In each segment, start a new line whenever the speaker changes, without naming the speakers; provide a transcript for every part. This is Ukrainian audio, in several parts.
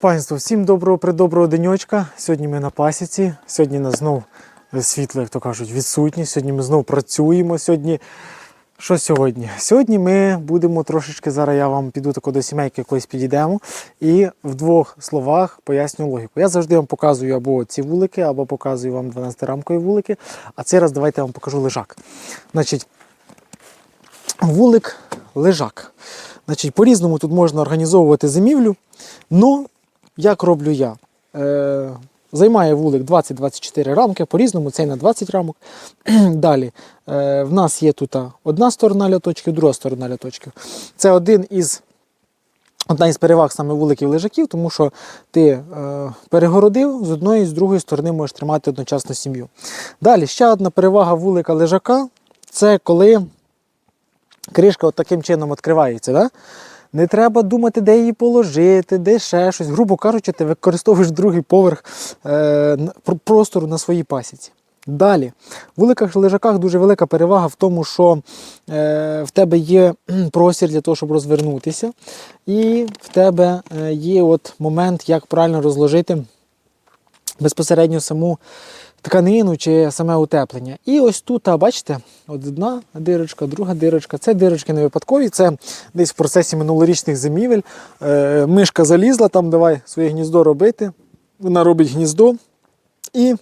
Панство, всім доброго придоброго денечка. Сьогодні ми на пасіці. Сьогодні нас знов світло, як то кажуть, відсутні. Сьогодні ми знов працюємо. Сьогодні. Що сьогодні? Сьогодні ми будемо трошечки, зараз я вам піду тако до сімейки колись підійдемо і в двох словах поясню логіку. Я завжди вам показую або ці вулики, або показую вам 12-рамкові вулики. А цей раз давайте я вам покажу лежак. Значить, вулик лежак. Значить, по-різному тут можна організовувати зимівлю. Ну, як роблю я? Е, займає вулик 20-24 рамки, по-різному цей на 20 рамок. Далі е, в нас є тут одна сторона льоточків, друга сторона льоточків. Це один із. Одна із переваг саме вуликів лежаків, тому що ти е, перегородив з одної і з другої сторони можеш тримати одночасно сім'ю. Далі ще одна перевага вулика лежака це коли кришка от таким чином відкривається. Да? Не треба думати, де її положити, де ще щось. Грубо кажучи, ти використовуєш другий поверх е, простору на своїй пасіці. Далі, в вуликах лежаках дуже велика перевага в тому, що е, в тебе є простір для того, щоб розвернутися, і в тебе е, є от момент, як правильно розложити безпосередньо саму тканину чи саме утеплення. І ось тут, бачите, одна дирочка, друга дирочка. Це дирочки не випадкові, це десь в процесі минулорічних зимівель. Е, мишка залізла, там давай своє гніздо робити. Вона робить гніздо і.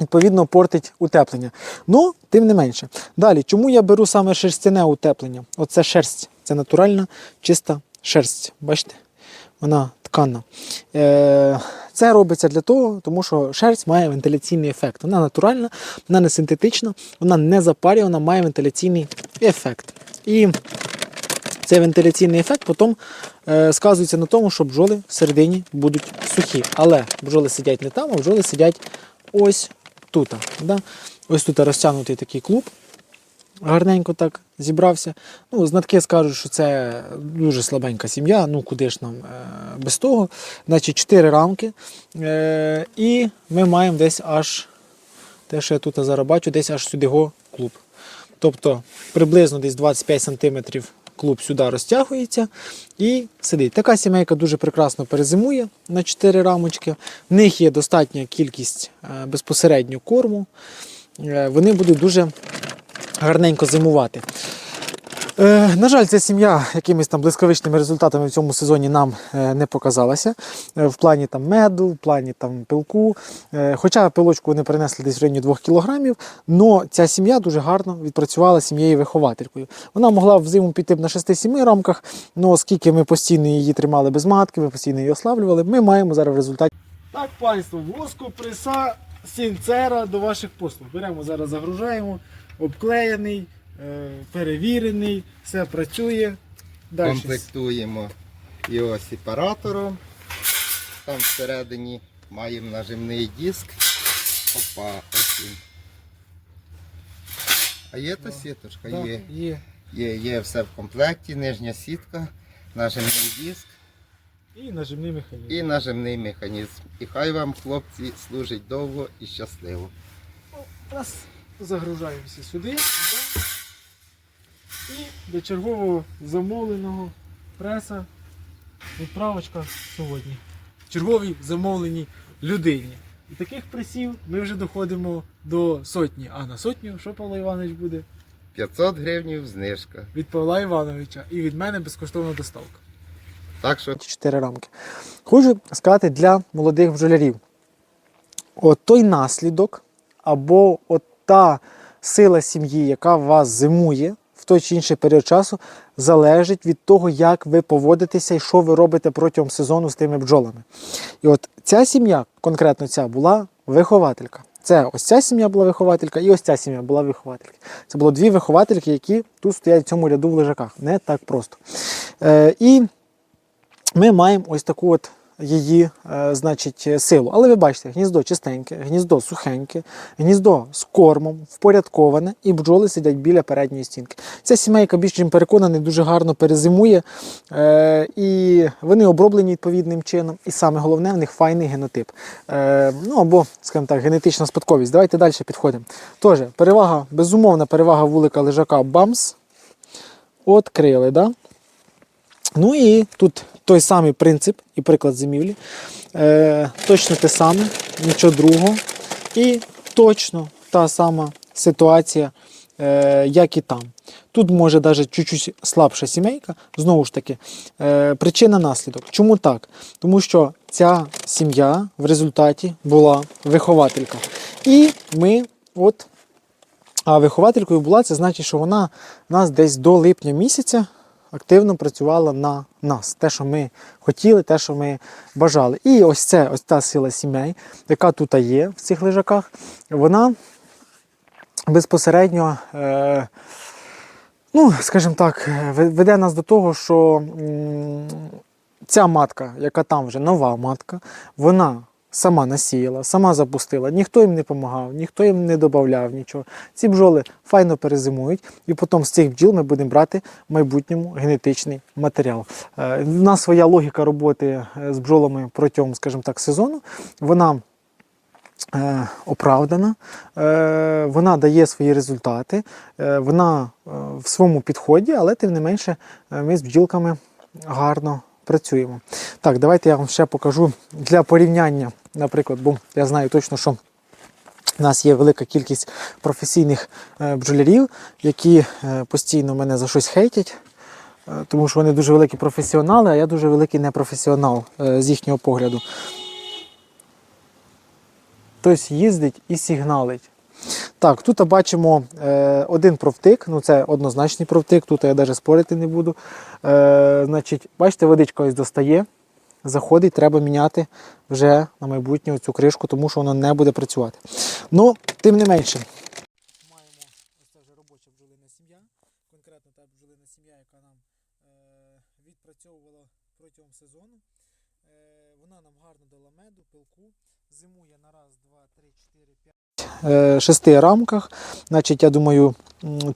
Відповідно, портить утеплення. Ну, тим не менше. Далі, чому я беру саме шерстяне утеплення? Оце шерсть, це натуральна, чиста шерсть. Бачите? Вона ткана. Е, це робиться для того, тому що шерсть має вентиляційний ефект. Вона натуральна, вона не синтетична, вона не запарює, вона має вентиляційний ефект. І цей вентиляційний ефект потім е, сказується на тому, що бджоли всередині будуть сухі. Але бджоли сидять не там, а бджоли сидять ось тут. Да? Ось тут розтягнутий такий клуб. Гарненько так зібрався. Ну, знатки скажуть, що це дуже слабенька сім'я. Ну, куди ж нам е, без того. Значить, 4 рамки. Е, і ми маємо десь аж, те, що я тут зараз бачу, десь аж сюди го клуб. Тобто приблизно десь 25 см клуб сюди розтягується і сидить. Така сімейка дуже прекрасно перезимує на 4 рамочки. В них є достатня кількість е, безпосередньо корму. Вони будуть дуже гарненько зимувати. Е, на жаль, ця сім'я якимись там блискавичними результатами в цьому сезоні нам е, не показалася. Е, в плані там меду, в плані там пилку. Хоча пилочку вони принесли десь в районі 2 кілограмів, але ця сім'я дуже гарно відпрацювала сім'єю вихователькою. Вона могла взиму піти на 6-7 рамках, але оскільки ми постійно її тримали без матки, ми постійно її ослаблювали, ми маємо зараз в результаті. Так, панство, воску, приса, сінцера до ваших послуг. Беремо зараз, загружаємо, обклеєний, е, перевірений, все працює. Далі.
Комплектуємо його сепаратором. Там всередині маємо нажимний диск. Опа, ось він. А є та сіточка?
Да,
Є.
є.
Є, є все в комплекті, нижня сітка, нажимний диск
І нажимний механізм.
і нажимний механізм. І хай вам, хлопці, служить довго і щасливо.
Раз загружаємося сюди. І до чергового замовленого преса відправочка сьогодні. Черговій замовленій людині. І таких пресів ми вже доходимо до сотні. А на сотню, що Павло Іванович буде?
500 гривень знижка.
Від Павла Івановича і від мене безкоштовна доставка.
Так що
4 рамки. Хочу сказати для молодих бджолярів. От той наслідок, або от та сила сім'ї, яка вас зимує в той чи інший період часу, залежить від того, як ви поводитеся і що ви робите протягом сезону з тими бджолами. І от ця сім'я, конкретно ця, була вихователька. Це ось ця сім'я була вихователька, і ось ця сім'я була вихователька. Це було дві виховательки, які тут стоять в цьому ряду в лежаках. Не так просто. Е, і ми маємо ось таку от її, е, значить, силу. Але ви бачите, гніздо чистеньке, гніздо сухеньке, гніздо з кормом, впорядковане, і бджоли сидять біля передньої стінки. Ця сімейка, більш чим переконаний, дуже гарно перезимує, е, і вони оброблені відповідним чином. І саме головне, в них файний генотип. Е, ну або, скажімо так, генетична спадковість. Давайте далі підходимо. Тож, перевага, безумовна перевага вулика лежака БАМС. Открили, да? Ну і тут той самий принцип і приклад зимівлі. Е, точно те саме, нічого другого. І точно та сама ситуація, е, як і там. Тут може навіть чуть-чуть слабша сімейка. Знову ж таки, е, причина наслідок. Чому так? Тому що ця сім'я в результаті була вихователька. І ми, от, а вихователькою була, це значить, що вона нас десь до липня місяця активно працювала на нас. Те, що ми хотіли, те, що ми бажали. І ось це, ось та сила сімей, яка тут є в цих лежаках, вона безпосередньо. Е, Ну, скажімо так, веде нас до того, що ця матка, яка там вже нова матка, вона сама насіяла, сама запустила, ніхто їм не допомагав, ніхто їм не додавав нічого. Ці бджоли файно перезимують, і потім з цих бджіл ми будемо брати в майбутньому генетичний матеріал. Е, У нас своя логіка роботи е, з бджолами протягом, скажімо так, сезону. Вона е, оправдана, е, вона дає свої результати, е, вона е, в своєму підході, але тим не менше е, ми з бджілками гарно працюємо. Так, давайте я вам ще покажу для порівняння, наприклад, бо я знаю точно, що. У нас є велика кількість професійних е, бджолярів, які е, постійно мене за щось хейтять, е, тому що вони дуже великі професіонали, а я дуже великий непрофесіонал з їхнього погляду. Хтось їздить і сигналить. Так, тут бачимо е, один провтик, ну це однозначний провтик, тут я навіть спорити не буду. Е, значить, бачите, водичка ось достає, заходить, треба міняти вже на майбутнє цю кришку, тому що вона не буде працювати. Ну, тим не менше. Маємо ось це вже робоча бджолина сім'я, конкретно та бджолина сім'я, яка нам е, відпрацьовувала протягом сезону. Е, вона нам гарно дала меду, пилку, зимує на раз, два, три, чотири, п'ять. Е, шести рамках. Значить, я думаю,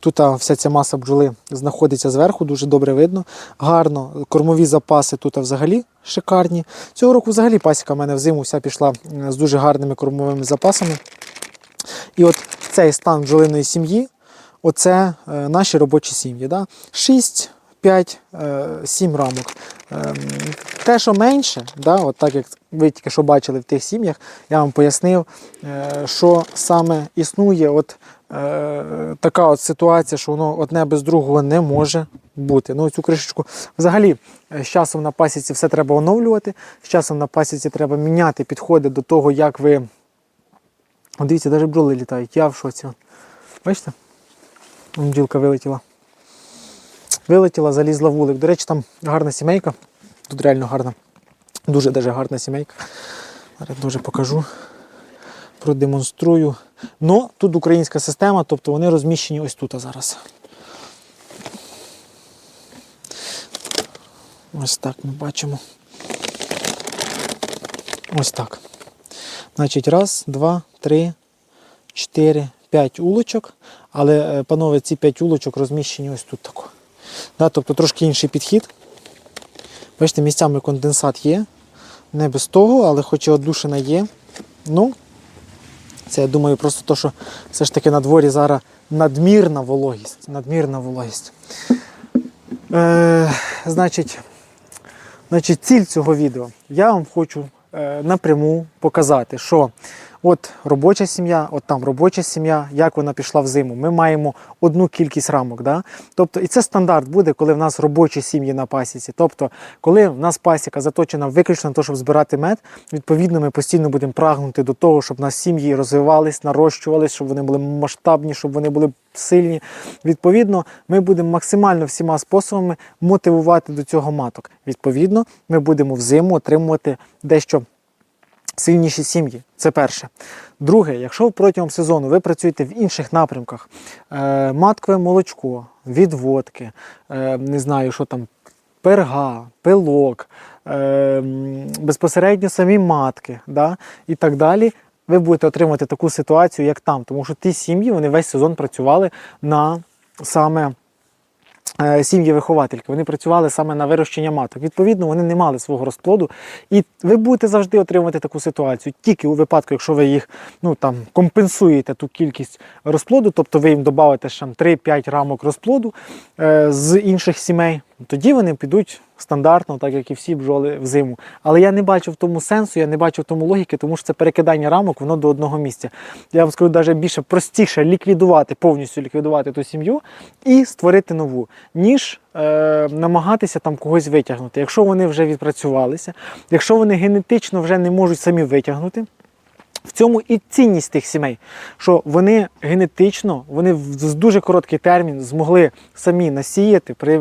тут вся ця маса бджоли знаходиться зверху, дуже добре видно. Гарно, кормові запаси тут взагалі шикарні. Цього року взагалі пасіка в мене взиму вся пішла з дуже гарними кормовими запасами. І от цей стан бджолиної сім'ї, оце е, наші робочі сім'ї. Да? 6, 5, 7 рамок. Ем, Те, що менше, да, от так як ви тільки що бачили в тих сім'ях, я вам пояснив, е, що саме існує от, е, така от ситуація, що воно одне без другого не може бути. Ну, цю кришечку взагалі е, з часом на пасіці все треба оновлювати, з часом на пасіці треба міняти підходи до того, як ви. О, дивіться, навіть бджоли літають, я в шоці. Бачите? Бджілка вилетіла. Вилетіла, залізла в вулик. До речі, там гарна сімейка. Тут реально гарна. Дуже дуже гарна сімейка. Зараз дуже покажу. Продемонструю. Ну, тут українська система, тобто вони розміщені ось тут зараз. Ось так ми бачимо. Ось так. Значить, раз, два, три, чотири, п'ять улочок. Але, е, панове, ці п'ять улочок розміщені ось тут тако. Да, тобто трошки інший підхід. Бачите, місцями конденсат є. Не без того, але хоч і одушина є. Ну, це я думаю, просто то, що все ж таки на дворі зараз надмірна вологість. Надмірна вологість. Е, значить, значить, ціль цього відео. Я вам хочу е, напряму показати, що от робоча сім'я, от там робоча сім'я, як вона пішла в зиму. Ми маємо одну кількість рамок. Да? Тобто, і це стандарт буде, коли в нас робочі сім'ї на пасіці. Тобто, коли в нас пасіка заточена виключно на те, щоб збирати мед, відповідно, ми постійно будемо прагнути до того, щоб нас сім'ї розвивались, нарощувались, щоб вони були масштабні, щоб вони були сильні. Відповідно, ми будемо максимально всіма способами мотивувати до цього маток. Відповідно, ми будемо взиму отримувати дещо сильніші сім'ї. Це перше. Друге, якщо протягом сезону ви працюєте в інших напрямках, е, маткове молочко, відводки, е, не знаю, що там, перга, пилок, е, безпосередньо самі матки да, і так далі, ви будете отримувати таку ситуацію, як там. Тому що ті сім'ї вони весь сезон працювали на саме е, сім'ї-виховательки. Вони працювали саме на вирощення маток. Відповідно, вони не мали свого розплоду. І ви будете завжди отримувати таку ситуацію. Тільки у випадку, якщо ви їх ну, там, компенсуєте ту кількість розплоду, тобто ви їм додаєте 3-5 рамок розплоду е, з інших сімей, тоді вони підуть стандартно, так як і всі бджоли в зиму. Але я не бачу в тому сенсу, я не бачу в тому логіки, тому що це перекидання рамок воно до одного місця. Я вам скажу навіть більше простіше ліквідувати, повністю ліквідувати ту сім'ю і створити нову, ніж е, намагатися там когось витягнути. Якщо вони вже відпрацювалися, якщо вони генетично вже не можуть самі витягнути. В цьому і цінність тих сімей, що вони генетично, вони в дуже короткий термін змогли самі насіяти при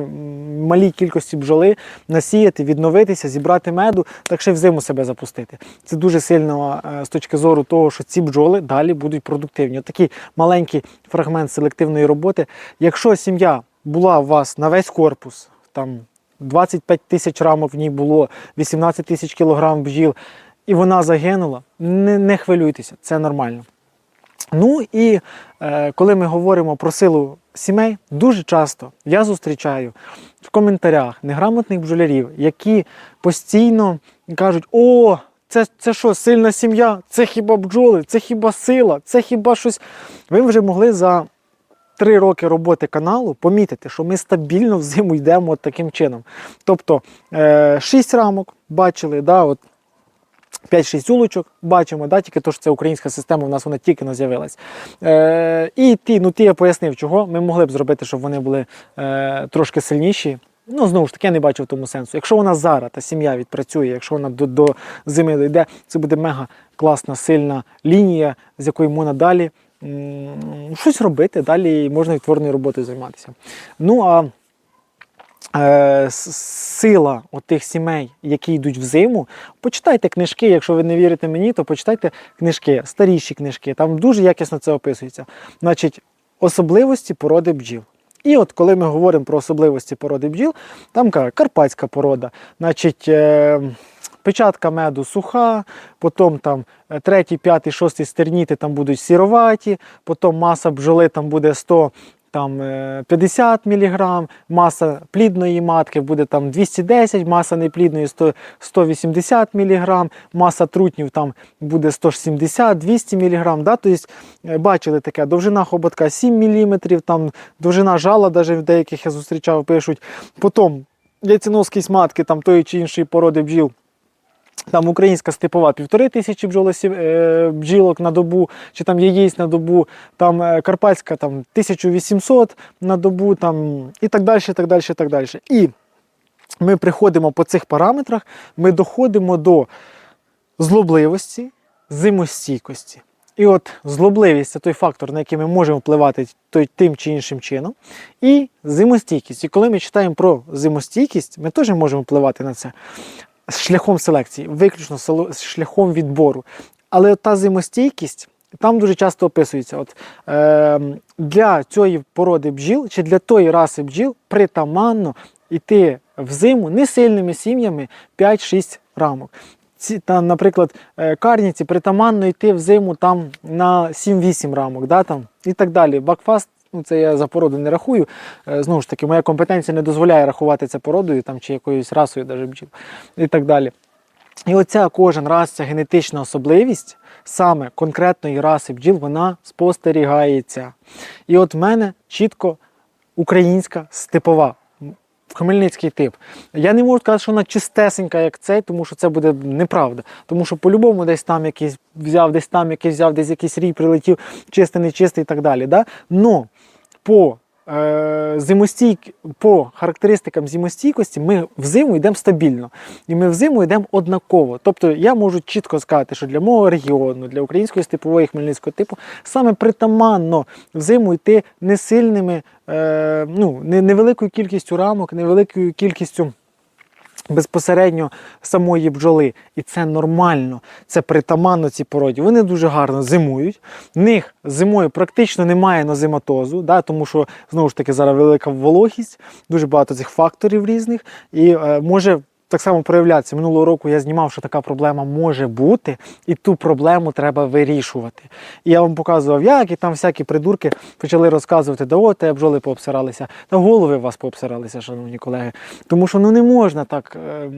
малій кількості бджоли, насіяти, відновитися, зібрати меду, так ще й взиму себе запустити. Це дуже сильно е, з точки зору того, що ці бджоли далі будуть продуктивні. От такий маленький фрагмент селективної роботи. Якщо сім'я була у вас на весь корпус, там 25 тисяч рамок в ній було, 18 тисяч кілограм бджіл, і вона загинула, не, не хвилюйтеся, це нормально. Ну і е, коли ми говоримо про силу сімей, дуже часто я зустрічаю в коментарях неграмотних бджолярів, які постійно кажуть: О, це, це що, сильна сім'я? Це хіба бджоли, це хіба сила, це хіба щось. Ви вже могли за три роки роботи каналу помітити, що ми стабільно в зиму йдемо от таким чином. Тобто е, 6 рамок бачили, да, от 5-6 улочок бачимо, да, тільки то, що це українська система, у нас вона тільки не з'явилась. Е, і ті, ну ті я пояснив, чого ми могли б зробити, щоб вони були е, трошки сильніші. Ну, знову ж таки, я не бачу в тому сенсу. Якщо вона зараз, та сім'я відпрацює, якщо вона до, до зими дійде, це буде мега класна, сильна лінія, з якої можна далі м, щось робити, далі можна відтвореною роботою займатися. Ну а е, сила тих сімей, які йдуть в зиму, почитайте книжки. Якщо ви не вірите мені, то почитайте книжки, старіші книжки. Там дуже якісно це описується. Значить, особливості породи бджіл. І от коли ми говоримо про особливості породи бджіл, там каже, карпатська порода, значить. Е, Печатка меду суха, потім там е, третій, п'ятий, шостий стерніти там будуть сіроваті, потім маса бджоли там буде 100 там, е, 50 мг, маса плідної матки буде там 210, маса неплідної 100, 180 мг, маса трутнів там буде 170-200 мг. Да? Тобто, е, бачили таке, довжина хоботка 7 мм, там, довжина жала, навіть в деяких я зустрічав, пишуть. Потім яйценоскість матки там, тої чи іншої породи бджіл. Там українська степова півтори тисячі бджолосів, е, бджілок на добу, чи там яєць на добу, там е, карпатська там 1800 на добу, там і так далі, так далі, так далі. І ми приходимо по цих параметрах, ми доходимо до злобливості, зимостійкості. І от злобливість це той фактор, на який ми можемо впливати той, тим чи іншим чином. І зимостійкість. І коли ми читаємо про зимостійкість, ми теж можемо впливати на це шляхом селекції, виключно шляхом відбору. Але та зимостійкість там дуже часто описується. От, е, для цієї породи бджіл чи для тої раси бджіл притаманно йти в зиму не сильними сім'ями 5-6 рамок. Ці, та, наприклад, е, карніці притаманно йти в зиму там на 7-8 рамок, да, там, і так далі. Бакфаст, ну це я за породу не рахую. Е, Знову ж таки, моя компетенція не дозволяє рахувати це породою там, чи якоюсь расою даже бджіл і так далі. І оця кожен раз ця генетична особливість саме конкретної раси бджіл, вона спостерігається. І от в мене чітко українська степова. Хмельницький тип. Я не можу сказати, що вона чистесенька, як цей, тому що це буде неправда. Тому що по-любому десь там якийсь взяв, десь там якийсь взяв, десь якийсь рій прилетів, чистий, нечистий і так далі. Да? Но по е, зимостійк, по характеристикам зимостійкості ми взиму йдемо стабільно. І ми взиму йдемо однаково. Тобто я можу чітко сказати, що для мого регіону, для української степової хмельницького типу, саме притаманно взиму йти не сильними, е, ну, невеликою кількістю рамок, невеликою кількістю. Безпосередньо самої бджоли, і це нормально, це притаманно цій породі. Вони дуже гарно зимують. В них зимою практично немає нозематозу, да, тому що знову ж таки зараз велика вологість, дуже багато цих факторів різних, і е, може так само проявлятися. Минулого року я знімав, що така проблема може бути, і ту проблему треба вирішувати. І я вам показував, як і там всякі придурки почали розказувати, да от те бджоли пообсиралися, та голови у вас пообсиралися, шановні колеги. Тому що ну не можна так е,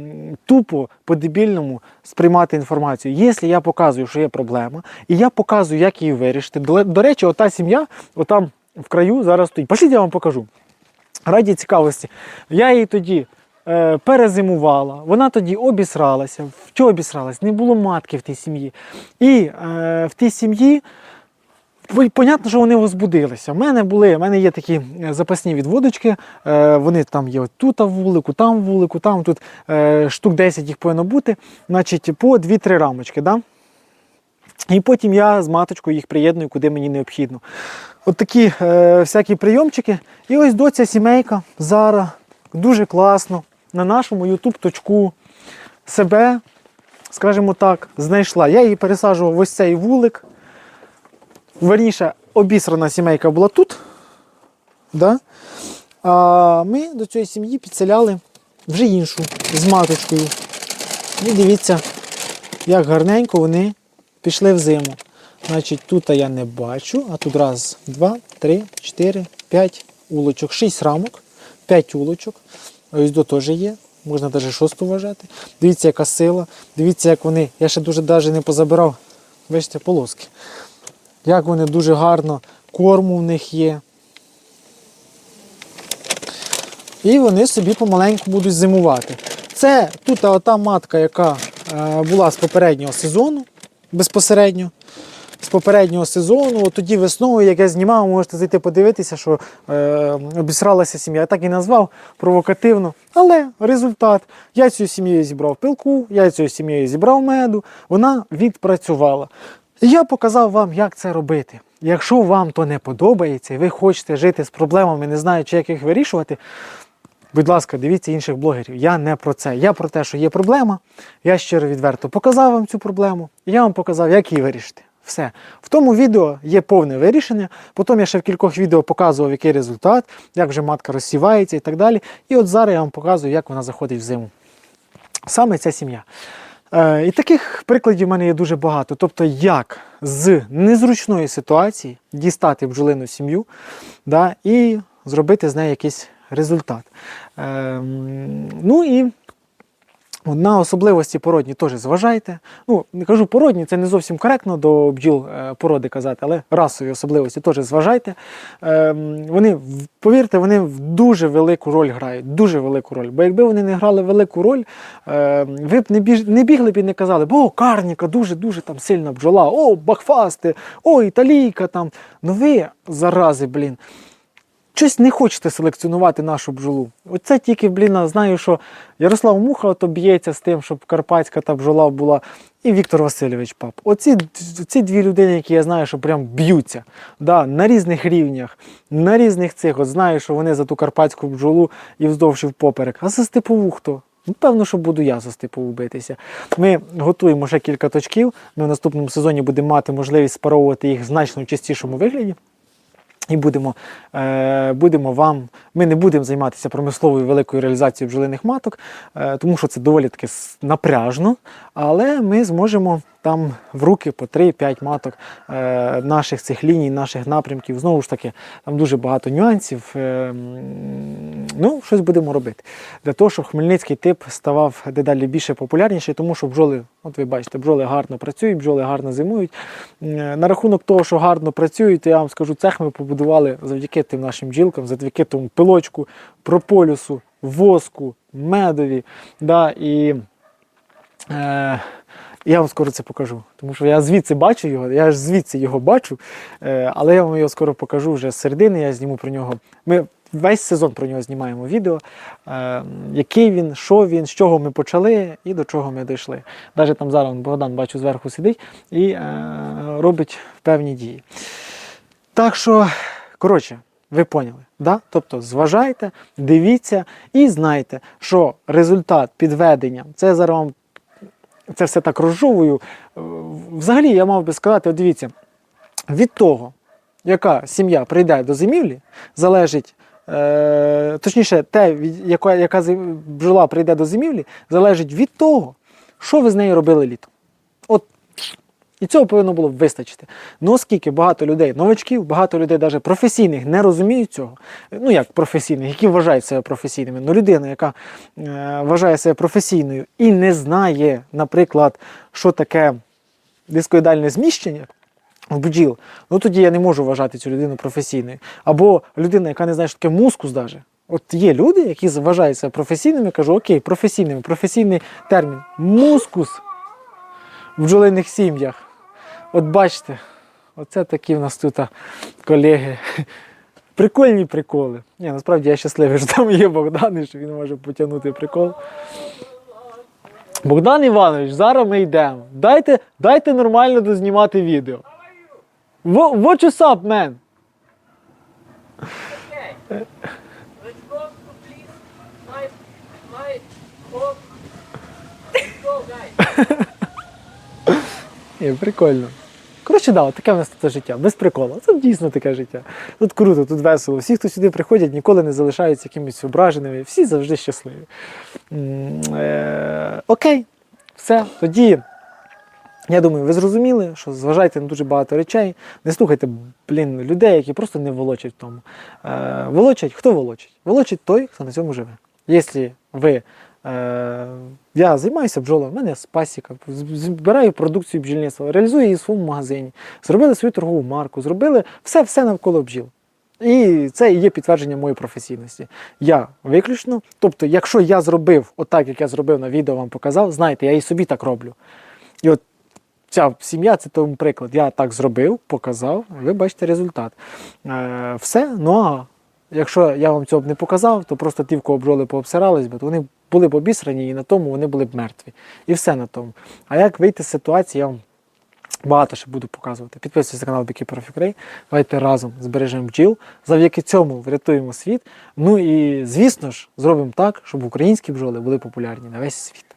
тупо по-дебільному сприймати інформацію. Якщо я показую, що є проблема, і я показую, як її вирішити. До, до речі, ота сім'я, отам в краю зараз стоїть. Пошліть, я вам покажу. раді цікавості, я її тоді е, перезимувала, вона тоді обісралася. В обісралась? Не було матки в тій сім'ї. І е, в тій сім'ї. Понятно, що вони возбудилися. У мене були, у мене є такі е, запасні відводочки. Вони там є тут в вулику, там в вулику, там тут штук 10 їх повинно бути, значить, по 2-3 рамочки. Да? І потім я з маточкою їх приєдную, куди мені необхідно. От такі е, всякі прийомчики. І ось доця сімейка зараз дуже класно на нашому YouTube точку себе, скажімо так, знайшла. Я її пересаджував в ось цей вулик. Верніше, обісрана сімейка була тут. Да? А ми до цієї сім'ї підселяли вже іншу з маточкою. І дивіться, як гарненько вони пішли в зиму. Значить, тут я не бачу, а тут раз, два, три, чотири, п'ять улочок, шість рамок, п'ять улочок. Ось до теж є. Можна навіть шосту вважати. Дивіться, яка сила. Дивіться, як вони. Я ще дуже навіть не позабирав. Бачите, полоски. Як вони дуже гарно, корму в них є. І вони собі помаленьку будуть зимувати. Це тут ота матка, яка е, була з попереднього сезону, безпосередньо. З попереднього сезону, тоді весною, як я знімав, можете зайти подивитися, що е, обісралася сім'я. Я так і назвав провокативно. Але результат. Я цю сім'ю зібрав пилку, я цю сім'ю зібрав меду, вона відпрацювала. І Я показав вам, як це робити. Якщо вам то не подобається, і ви хочете жити з проблемами, не знаючи, як їх вирішувати, Будь ласка, дивіться інших блогерів. Я не про це. Я про те, що є проблема. Я щиро відверто показав вам цю проблему, і я вам показав, як її вирішити. Все. В тому відео є повне вирішення. Потім я ще в кількох відео показував, який результат, як вже матка розсівається і так далі. І от зараз я вам показую, як вона заходить в зиму. Саме ця сім'я. Е, і таких прикладів в мене є дуже багато. Тобто, як з незручної ситуації дістати бджолину сім'ю да, і зробити з неї якийсь результат. Ем, ну і на особливості породні теж зважайте. Ну, не кажу породні, це не зовсім коректно до бджіл е, породи казати, але расові особливості теж зважайте. Ем, вони, повірте, вони в дуже велику роль грають. Дуже велику роль. Бо якби вони не грали велику роль, ем, ви б не, бігли б і не казали, о, карніка, дуже-дуже там сильна бджола, о, бакфасти, о, італійка там. Ну ви, зарази, блін. Щось не хочете селекціонувати нашу бджолу. Оце тільки, блін, знаю, що Ярослав Муха ото б'ється з тим, щоб карпатська та бджола була, і Віктор Васильович Пап. Оці ці дві людини, які я знаю, що прям б'ються да, на різних рівнях, на різних цих. От знаю, що вони за ту карпатську бджолу і вздовж і впоперек. А за степову хто? Ну, певно, що буду я за степову битися. Ми готуємо ще кілька точків. Ми в наступному сезоні будемо мати можливість спаровувати їх в значно чистішому вигляді. І будемо, е, будемо вам. Ми не будемо займатися промисловою великою реалізацією бджолиних маток, е, тому що це доволі таки напряжно, але ми зможемо там в руки по 3-5 маток е, наших цих ліній, наших напрямків. Знову ж таки, там дуже багато нюансів. Е, ну, щось будемо робити. Для того, щоб хмельницький тип ставав дедалі більше популярніший, тому що бджоли, от ви бачите, бджоли гарно працюють, бджоли гарно зимують. Е, На рахунок того, що гарно працюють, я вам скажу, цех ми побудували завдяки тим нашим бджілкам, завдяки тому пилочку, прополюсу, воску, медові. Да, і е, я вам скоро це покажу, тому що я звідси бачу його, я ж звідси його бачу, е, але я вам його скоро покажу вже з середини, я зніму про нього. Ми весь сезон про нього знімаємо відео, е, який він, що він, з чого ми почали і до чого ми дійшли. Навіть там зараз Богдан бачу зверху сидить і робить певні дії. Так що, коротше, ви поняли. Да? Тобто зважайте, дивіться і знайте, що результат підведення, це зараз вам це все так розжовую. Е, Взагалі, я мав би сказати, от дивіться, від того, яка сім'я прийде до зимівлі, залежить. Е, точніше, те, яка, яка жила прийде до зимівлі, залежить від того, що ви з нею робили літом. І цього повинно було б вистачити. Ну, оскільки багато людей, новачків, багато людей навіть професійних не розуміють цього. Ну як професійних, які вважають себе професійними. Ну, людина, яка е, вважає себе професійною і не знає, наприклад, що таке дискоїдальне зміщення. В бджіл, ну тоді я не можу вважати цю людину професійною. Або людина, яка не знає, що таке мускус, даже, От є люди, які вважають себе професійними, кажу, окей, професійними, професійний термін мускус в бджолиних сім'ях. От бачите, оце такі в нас тут колеги. Прикольні приколи. Ні, насправді я щасливий, що там є Богдан, і що він може потягнути прикол. Богдан Іванович, зараз ми йдемо. Дайте, дайте нормально дознімати відео. What, what is up, man? Ні, прикольно. Коротше, да, таке в нас тут життя, без приколу. Це дійсно таке життя. Тут круто, тут весело. Всі, хто сюди приходять, ніколи не залишаються якимись ображеними, всі завжди щасливі. Е, окей, все. Тоді, я думаю, ви зрозуміли, що зважайте на дуже багато речей. Не слухайте, блін, людей, які просто не волочать в тому. Е, волочать, хто волочить? Волочить той, хто на цьому живе. Якщо ви. Е, я займаюся бджолами, в мене пасіка, збираю продукцію бджільництва, реалізую її в своєму магазині, зробили свою торгову марку, зробили все, все навколо бджіл. І це і є підтвердження моєї професійності. Я виключно, тобто, якщо я зробив отак, як я зробив на відео, вам показав, знаєте, я і собі так роблю. І от ця сім'я це тому приклад. Я так зробив, показав, ви бачите результат. Е, все. Ну а якщо я вам цього б не показав, то просто ті, в кого бджоли пообсирались би, то вони були б обісрані і на тому вони були б мертві. І все на тому. А як вийти з ситуації, я вам багато ще буду показувати. Підписуйтесь на канал of Ukraine. Давайте разом збережемо бджіл. Завдяки цьому врятуємо світ. Ну і звісно ж, зробимо так, щоб українські бджоли були популярні на весь світ.